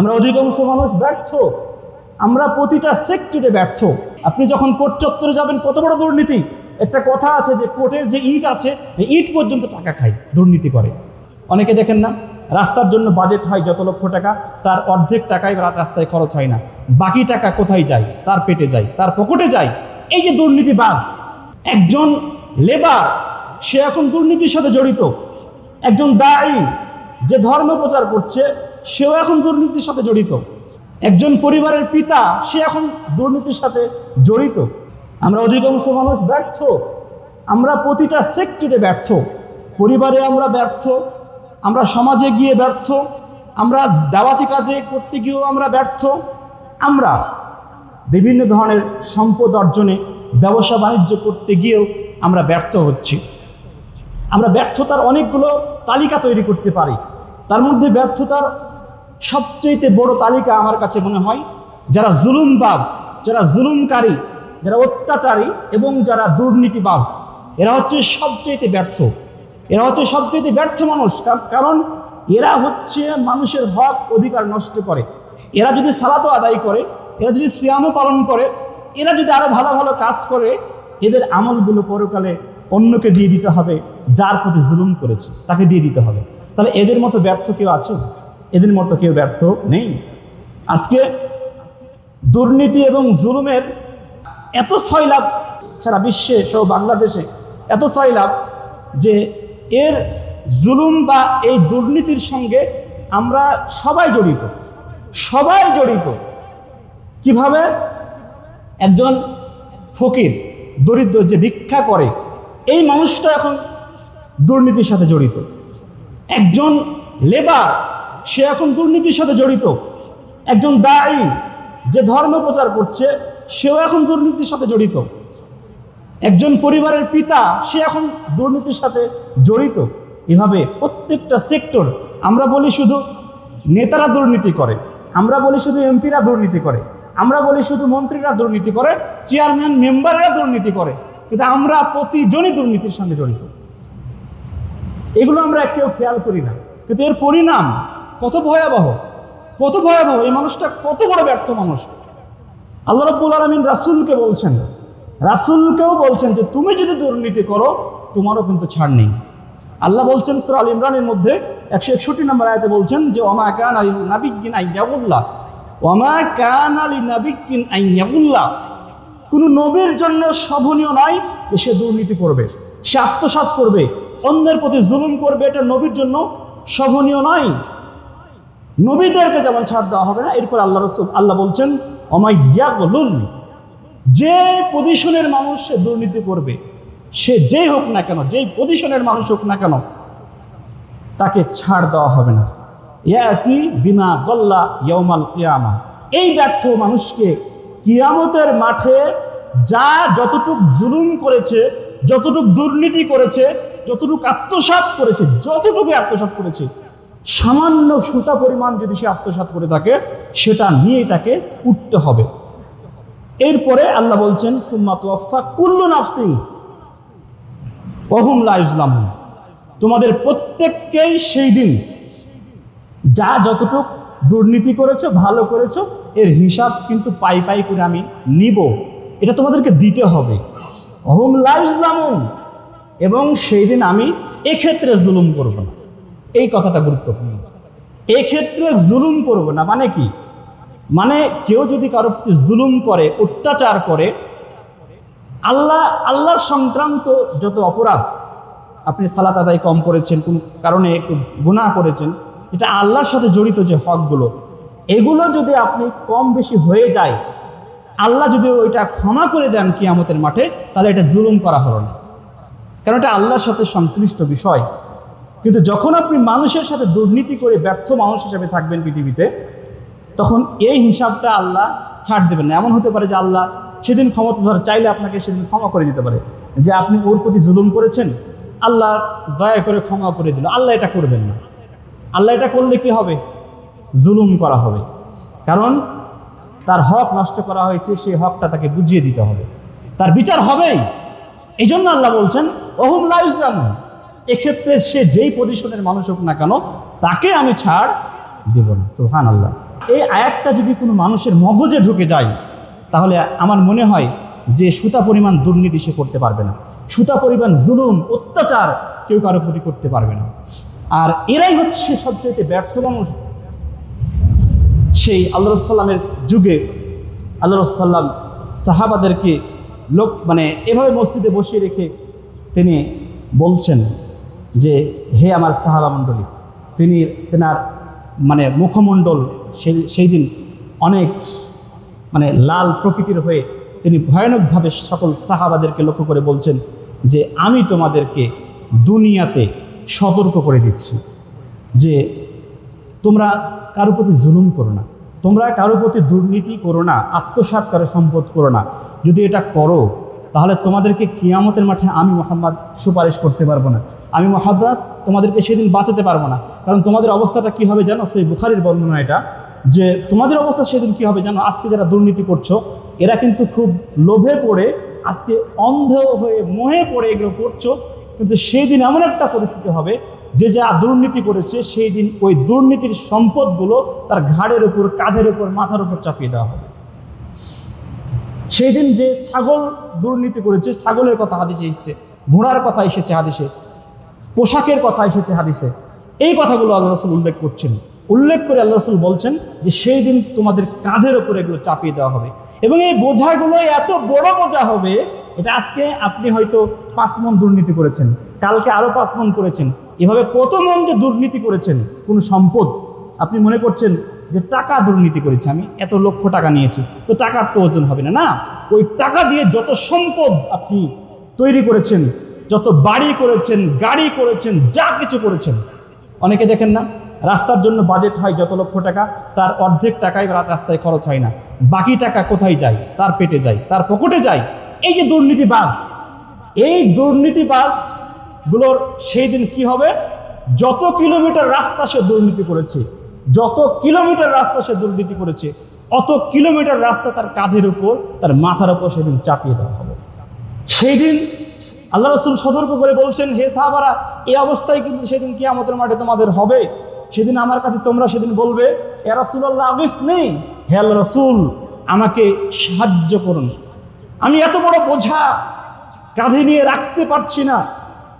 আমরা অধিকাংশ মানুষ ব্যর্থ। আমরা প্রতিটা সেক্টরে ব্যর্থ। আপনি যখন কোর্ট চত্বরে যাবেন, কত বড় দুর্নীতি? একটা কথা আছে যে, কোর্টের যে ইট আছে ইট পর্যন্ত টাকা খায়, দুর্নীতি করে। অনেকে দেখেন না, রাস্তার জন্য বাজেট হয় যত লক্ষ টাকা, তার অর্ধেক টাকাই রাস্তায় খরচ হয় না। বাকি টাকা কোথায় যায়? তার পেটে যায়, তার পকেটে যায়। এই যে দুর্নীতিবাজ, একজন লেবার, সে এখন দুর্নীতির সাথে জড়িত। একজন দায়ী, যে ধর্ম প্রচার করছে সেও এখন দুর্নীতির সাথে জড়িত। একজন পরিবারের পিতা, সে এখন দুর্নীতির সাথে জড়িত। আমরা অধিকাংশ মানুষ ব্যর্থ। আমরা প্রতিটা সেক্টরে ব্যর্থ। পরিবারে আমরা ব্যর্থ। আমরা সমাজে গিয়ে ব্যর্থ। আমরা দাওয়াতি কাজে করতে গিয়েও আমরা ব্যর্থ। আমরা বিভিন্ন ধরনের সম্পদ অর্জনে, ব্যবসা বাণিজ্য করতে গিয়েও আমরা ব্যর্থ হচ্ছি। আমরা ব্যর্থতার অনেকগুলো তালিকা তৈরি করতে পারি। তার মধ্যে ব্যর্থতার সবচেয়ে বড় তালিকা আমার কাছে মনে হয়, যারা জুলুমবাজ, যারা জুলুমকারী, যারা অত্যাচারী এবং যারা দুর্নীতিবাজ, এরা হচ্ছে সবচেয়ে ব্যর্থ। এরা হচ্ছে সবচেয়ে ব্যর্থ মানুষ, কার- কারণ এরা হচ্ছে মানুষের হক অধিকার নষ্ট করে। এরা যদি সালাতো আদায় করে, এরা যদি সিয়ামও পালন করে, এরা যদি আরও ভালো ভালো কাজ করে, এদের আমলগুলো পরকালে অন্যকে দিয়ে দিতে হবে, যার প্রতি জুলুম করেছে, তাকে দিয়ে দিতে হবে। তাহলে এদের মতো ব্যর্থ কেউ আছে? এদের মতো কেউ ব্যর্থ নেই। আজকে দুর্নীতি এবং জুলুমের এত ছয়লাভ সারা বিশ্বে সহ বাংলাদেশে এত ছয়লাভ যে এর জুলুম বা এই দুর্নীতির সঙ্গে আমরা সবাই জড়িত। সবাই জড়িত। কীভাবে? একজন ফকির, দরিদ্র যে ভিক্ষা করে, এই মানুষটা এখন দুর্নীতির সাথে জড়িত। একজন লেবার সে এখন দুর্নীতির সাথে জড়িত। একজন দায়ী যে ধর্ম প্রচার করছে, সেও এখন দুর্নীতির সাথে জড়িত। একজন পরিবারের পিতা, সে এখন দুর্নীতির সাথে জড়িত। এভাবে প্রত্যেকটা সেক্টর, আমরা বলি শুধু নেতারা দুর্নীতি করে, আমরা বলি শুধু এমপিরা দুর্নীতি করে, আমরা বলি শুধু মন্ত্রীরা দুর্নীতি করে, চেয়ারম্যান, মেম্বাররা দুর্নীতি করে, কিন্তু আমরা প্রতিজনই দুর্নীতির সঙ্গে জড়িত। এগুলো আমরা কেউ খেয়াল করি না। কিন্তু এর পরিণাম কত ভয়াবহ কত ভয়াবহ, এই মানুষটা কত বড় ব্যর্থ মানুষ। আল্লাহ রব্বুল আলমিন রাসুলকে বলছেন, রাসুলকেও বলছেন যে, তুমি যদি দুর্নীতি করো, তোমারও কিন্তু ছাড় নেই। আল্লাহ বলছেন সুরা আল ইমরানের মধ্যে একশো একষট্টি নম্বর আয়তে বলছেন যে ওমা কান আলী নাবিকিন আইয়াবুল্লাহ ওমা কান আলী নাবিকিন আইয়াবুল্লাহ কোনো নবীর জন্য শোভনীয় নয় যে, সে দুর্নীতি করবে, সে আত্মসাৎ করবে, অন্যের প্রতি জুলুম করবে, এটা নবীর জন্য শোভনীয় নয়। নবীদেরকে যেমন ছাড় দেওয়া হবে না, এরপর আল্লাহ রসুল, আল্লাহ বলছেন যে পজিশনের মানুষ সে দুর্নীতি করবে, সে যেই হোক না কেন, যেই পজিশনের মানুষ হোক না কেন, তাকে ছাড় দেওয়া হবে না। ইয়াতি বিমা গল্লা ইয়মাল কিয়ামা। এই ব্যর্থ মানুষকে কিয়ামতের মাঠে যা যতটুক জুলুম করেছে, যতটুক দুর্নীতি করেছে, যতটুক আত্মসাৎ করেছে যতটুকু আত্মসাৎ করেছে সামান্য সুতা পরিমাণ যদি সে আত্মসাৎ করে থাকে, সেটা নিয়েই তাকে উঠতে হবে। এরপরে আল্লাহ বলছেন, সুম্মা তুয়াফা কুল্লু নাফসিং ওহুম লা ইসলামুন তোমাদের প্রত্যেককেই সেই দিন যা যতটুক দুর্নীতি করেছ, ভালো করেছ, এর হিসাব কিন্তু পাই পাই করে আমি নিব। এটা তোমাদেরকে দিতে হবে। অহুম লা ইসলামুন এবং সেই দিন আমি এক্ষেত্রে জুলুম করব না। এই কথাটা গুরুত্বপূর্ণ। এক্ষেত্রে জুলুম করব না মানে কি? মানে কেউ যদি কারও প্রতি জুলুম করে, অত্যাচার করে, আল্লাহ, আল্লাহর সংক্রান্ত যত অপরাধ, আপনি সালাত আদায় কম করেছেন, কোন কারণে একটু গুনাহ করেছেন, এটা আল্লাহর সাথে জড়িত যে হকগুলো, এগুলো যদি আপনি কম বেশি হয়ে যায়, আল্লাহ যদি ওইটা ক্ষমা করে দেন কিয়ামতের মাঠে, তাহলে এটা জুলুম করা হলো না। কারণ এটা আল্লাহর সাথে সংশ্লিষ্ট বিষয়। কিন্তু যখন আপনি মানুষের সাথে দুর্নীতি করে ব্যর্থ মানুষ হিসাবে থাকবেন পৃথিবীতে, তখন এই হিসাবটা আল্লাহ ছাড় দেবেন না। এমন হতে পারে যে আল্লাহ সেদিন ক্ষমতা ধর চাইলে আপনাকে সেদিন ক্ষমা করে দিতে পারে। যে আপনি ওর প্রতি জুলুম করেছেন, আল্লাহ দয়া করে ক্ষমা করে দিল। আল্লাহ এটা করবেন না। আল্লাহ এটা করলে কি হবে? জুলুম করা হবে। কারণ তার হক নষ্ট করা হয়েছে, সেই হকটা তাকে বুঝিয়ে দিতে হবে। তার বিচার হবেই। এই জন্য আল্লাহ বলছেন, ওহুম লা ইসলাম এক্ষেত্রে সে যেই পজিশনের মানুষ হোক না কেন, তাকে আমি ছাড় দেব না। সুহান আল্লাহ এই আয়াতটা যদি কোনো মানুষের মগজে ঢুকে যায়, তাহলে আমার মনে হয় যে সুতা পরিমাণ দুর্নীতি সে করতে পারবে না। সুতা পরিমাণ জুলুম, অত্যাচার কেউ কারও প্রতি করতে পারবে না। আর এরাই হচ্ছে সবচেয়ে ব্যর্থ মানুষ। সেই আল্লাহ সাল্লামের যুগে আল্লাহ সাল্লাম সাহাবাদেরকে লোক মানে এভাবে মসজিদে বসিয়ে রেখে তিনি বলছেন যে হে আমার সাহাবা মণ্ডলী, তিনি তেনার মানে মুখমণ্ডল সেই সেই দিন অনেক মানে লাল প্রকৃতির হয়ে তিনি ভয়ানকভাবে সকল সাহাবাদেরকে লক্ষ্য করে বলছেন যে আমি তোমাদেরকে দুনিয়াতে সতর্ক করে দিচ্ছি, যে তোমরা কারও প্রতি জুলুম করো না, তোমরা কারও প্রতি দুর্নীতি করো না, আত্মসাৎ করে সম্পদ করো না। যদি এটা করো, তাহলে তোমাদেরকে কিয়ামতের মাঠে আমি মোহাম্মদ সুপারিশ করতে পারব না। আমি মোহাম্মদ তোমাদেরকে সেদিন বাঁচাতে পারব না। কারণ তোমাদের অবস্থাটা কি হবে জানো? সেই বুখারির বর্ণনা এটা, যে তোমাদের অবস্থা সেদিন কি হবে জানো? আজকে যারা দুর্নীতি করছ, এরা কিন্তু খুব লোভে পড়ে, আজকে অন্ধ হয়ে মোহে পড়ে এগুলো করছ। কিন্তু সেই দিন এমন একটা পরিস্থিতি হবে, যে যা দুর্নীতি করেছে, সেই দিন ওই দুর্নীতির সম্পদগুলো তার ঘাড়ের উপর, কাঁধের উপর, মাথার উপর চাপিয়ে দেওয়া হবে। সেই দিন যে ছাগল দুর্নীতি করেছে, ছাগলের কথা হাদিসে এসেছে, ঘোড়ার কথা এসেছে হাদিসে। পোশাকের কথা এসেছে হাদিসে। এই কথাগুলো আল্লাহ রসুল উল্লেখ করছেন। উল্লেখ করে আল্লাহ রসুল বলছেন যে সেই দিন তোমাদের কাঁধের উপর এগুলো চাপিয়ে দেওয়া হবে। এবং এই বোঝাগুলো এত বড় বোঝা হবে, এটা আজকে আপনি হয়তো পাঁচ মন দুর্নীতি করেছেন, কালকে আরও পাঁচ মন করেছেন। এভাবে কত মন যে দুর্নীতি করেছেন, কোনো সম্পদ? আপনি মনে করছেন যে টাকা দুর্নীতি করেছি, আমি এত লক্ষ টাকা নিয়েছি, তো টাকার তো ওজন হবে না। না, ওই টাকা দিয়ে যত সম্পদ আপনি তৈরি করেছেন যত বাড়ি করেছেন, গাড়ি করেছেন, যা কিছু করেছেন। অনেকে দেখেন না, রাস্তার জন্য বাজেট হয় যত লক্ষ টাকা, তার অর্ধেক টাকাই রাস্তায় খরচ হয় না। বাকি টাকা কোথায় যায়? তার পেটে যায়, তার পকেটে যায়। এই যে দুর্নীতিবাজ এই দুর্নীতিবাজগুলোর সেই দিন কি হবে? যত কিলোমিটার রাস্তা সে দুর্নীতি করেছে, যত কিলোমিটার রাস্তা সে দুর্নীতি করেছে, অত কিলোমিটার রাস্তা তার কাঁধের উপর, তার মাথার উপর সেদিন চাপিয়ে দেওয়া হবে। সেই দিন আল্লাহ রসুল সতর্ক করে বলছেন, হে সাহাবারা, এই অবস্থায় কিন্তু সেদিন কিয়ামতের মাঠে তোমাদের হবে। সেদিন আমার কাছে তোমরা সেদিন বলবে, এ রসুল্লাহ আবিস নেই। হে আল্লাহ রসুল, আমাকে সাহায্য করুন। আমি এত বড় বোঝা কাঁধে নিয়ে রাখতে পারছি না।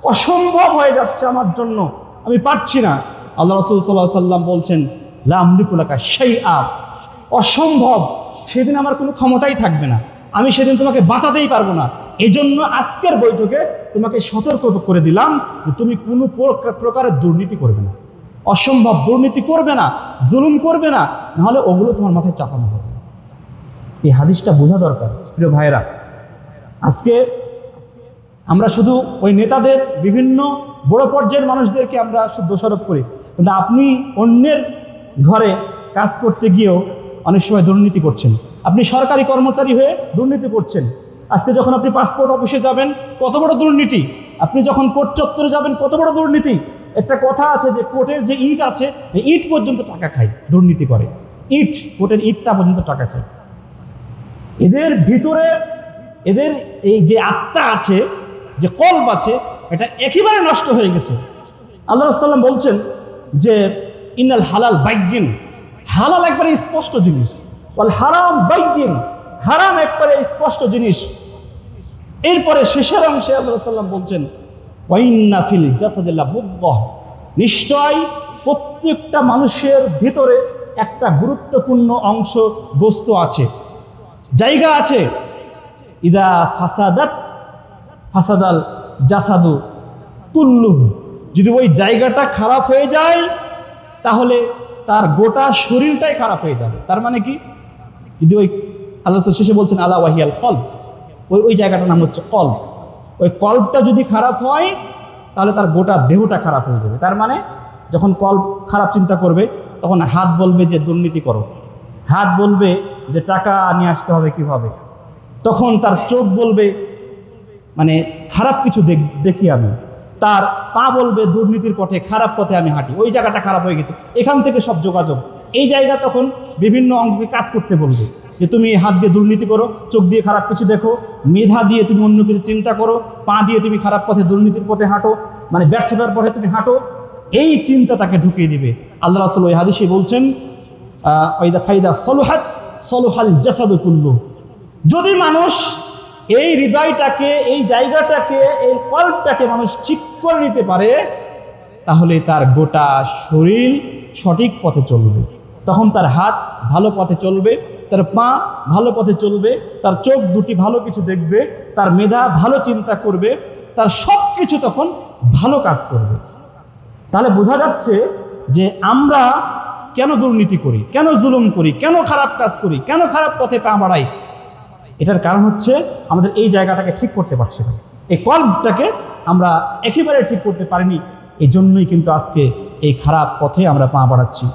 অসম্ভব হয়ে যাচ্ছে আমার জন্য। আমি পারছি না। আল্লাহ রসুল সাল্লাহ সাল্লাম বলছেন লামলিকুলাকা সেই আপ অসম্ভব। সেদিন আমার কোনো ক্ষমতাই থাকবে না। আমি সেদিন তোমাকে বাঁচাতেই পারব না। এজন্য আজকের বৈঠকে তোমাকে সতর্ক করে দিলাম যে তুমি কোনো প্রকা- প্রকারের দুর্নীতি করবে না। অসম্ভব দুর্নীতি করবে না, জুলুম করবে না, নাহলে ওগুলো তোমার মাথায় চাপানো হবে। এই হাদিসটা বোঝা দরকার। প্রিয় ভাইয়েরা, আজকে আমরা শুধু ওই নেতাদের বিভিন্ন বড় পর্যায়ের মানুষদেরকে আমরা দোষারোপ করি, কিন্তু আপনি অন্যের ঘরে কাজ করতে গিয়েও অনেক সময় দুর্নীতি করছেন। আপনি সরকারি কর্মচারী হয়ে দুর্নীতি করছেন। আজকে যখন আপনি পাসপোর্ট অফিসে যাবেন, কত বড় দুর্নীতি? আপনি যখন কোর্ট চত্বরে যাবেন, কত বড় দুর্নীতি? একটা কথা আছে যে কোর্টের যে ইট আছে ইট পর্যন্ত টাকা খায়, দুর্নীতি করে। ইট, কোর্টের ইটটা পর্যন্ত টাকা খায়। এদের ভিতরে, এদের এই যে আত্মা আছে, যে কল্প আছে, এটা একেবারে নষ্ট হয়ে গেছে। আল্লাহ সাল্লাম বলছেন যে ইনাল হালাল বাইগিন। হালাল একবারে স্পষ্ট জিনিস। হারাম বাইগিন হারাম একবারে স্পষ্ট জিনিস। এরপরে শেষের অংশে আল্লাহ সাল্লাম বলছেন ওয়াইন্নাফিল জাসাদিল্লাহ মুব্বাহ নিশ্চয় প্রত্যেকটা মানুষের ভিতরে একটা গুরুত্বপূর্ণ অংশ বস্তু আছে, জায়গা আছে। ইদা ফাসাদাত, ফাসাদাল জাসাদু কুল্লুহু। যদি ওই জায়গাটা খারাপ হয়ে যায়, তাহলে তার গোটা শরীরটাই খারাপ হয়ে যাবে। তার মানে কি? যদি ওই আল্লাহ শেষে বলছেন, আলা ওয়াহিয়াল কল্ব ওই ওই জায়গাটার নাম হচ্ছে কল ওই কল্পটা যদি খারাপ হয়, তাহলে তার গোটা দেহটা খারাপ হয়ে যাবে। তার মানে যখন কল খারাপ চিন্তা করবে, তখন হাত বলবে যে, দুর্নীতি করো। হাত বলবে যে, টাকা নিয়ে আসতে হবে কীভাবে? তখন তার চোখ বলবে মানে খারাপ কিছু দেখি আমি। তার পা বলবে, দুর্নীতির পথে, খারাপ পথে আমি হাঁটি। ওই জায়গাটা খারাপ হয়ে গেছে। এখান থেকে সব যোগাযোগ। এই জায়গা তখন বিভিন্ন অঙ্গকে কাজ করতে বলবে। যে তুমি হাত দিয়ে দুর্নীতি করো, চোখ দিয়ে খারাপ কিছু দেখো, মেধা দিয়ে তুমি অন্য কিছু চিন্তা করো, পা দিয়ে তুমি খারাপ পথে দুর্নীতির পথে হাঁটো মানে ব্যর্থতার পথে তুমি হাঁটো, এই চিন্তা তাকে ঢুকিয়ে দিবে। আল্লাহ রাসুল ওই হাদিসে বলছেন ফাইদা সলুহাত, সলুহাল জাসাদু কুল্লু যদি মানুষ এই হৃদয়টাকে, এই জায়গাটাকে, এই কল্পটাকে মানুষ ঠিক করে নিতে পারে, তাহলে তার গোটা শরীর সঠিক পথে চলবে। তখন তার হাত ভালো পথে চলবে, তার পা ভালো পথে চলবে, তার চোখ দুটি ভালো কিছু দেখবে, তার মেধা ভালো চিন্তা করবে, তার সব কিছু তখন ভালো কাজ করবে। তাহলে বোঝা যাচ্ছে যে আমরা কেন দুর্নীতি করি, কেন জুলুম করি, কেন খারাপ কাজ করি, কেন খারাপ পথে পা বাড়াই? এটার কারণ হচ্ছে আমাদের এই জায়গাটাকে ঠিক করতে পারছি না। এই কল্পটাকে আমরা একেবারে ঠিক করতে পারিনি। এই জন্যই কিন্তু আজকে এই খারাপ পথে আমরা পা বাড়াচ্ছি।